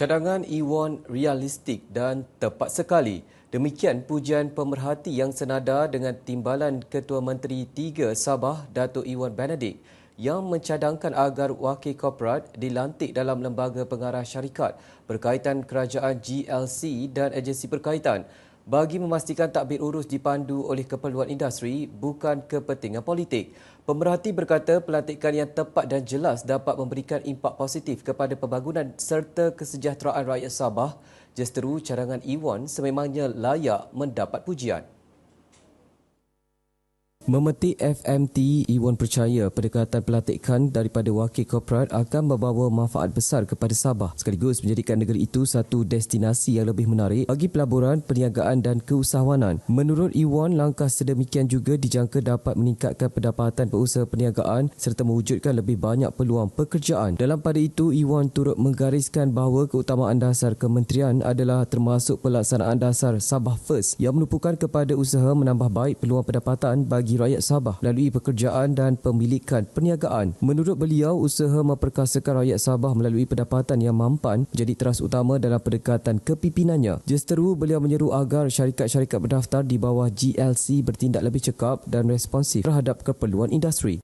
Cadangan Iwan realistik dan tepat sekali. Demikian pujian pemerhati yang senada dengan timbalan Ketua Menteri 3 Sabah Datuk Iwan Benedict yang mencadangkan agar wakil korporat dilantik dalam lembaga pengarah syarikat berkaitan kerajaan GLC dan agensi berkaitan bagi memastikan takbir urus dipandu oleh keperluan industri bukan kepentingan politik. Pemerhati berkata pelantikan yang tepat dan jelas dapat memberikan impak positif kepada pembangunan serta kesejahteraan rakyat Sabah. Jesteru cadangan Iwan sememangnya layak mendapat pujian. Memetik FMT, Iwan percaya pendekatan pelantikan daripada wakil korporat akan membawa manfaat besar kepada Sabah sekaligus menjadikan negeri itu satu destinasi yang lebih menarik bagi pelaburan, perniagaan dan keusahawanan. Menurut Iwan, langkah sedemikian juga dijangka dapat meningkatkan pendapatan pengusaha perniagaan serta mewujudkan lebih banyak peluang pekerjaan. Dalam pada itu, Iwan turut menggariskan bahawa keutamaan dasar kementerian adalah termasuk pelaksanaan dasar Sabah First yang menumpukan kepada usaha menambah baik peluang pendapatan bagi bagi rakyat Sabah melalui pekerjaan dan pemilikan perniagaan. Menurut beliau, usaha memperkasakan rakyat Sabah melalui pendapatan yang mampan menjadi teras utama dalam pendekatan kepimpinannya. Justeru, beliau menyeru agar syarikat-syarikat berdaftar di bawah GLC bertindak lebih cekap dan responsif terhadap keperluan industri.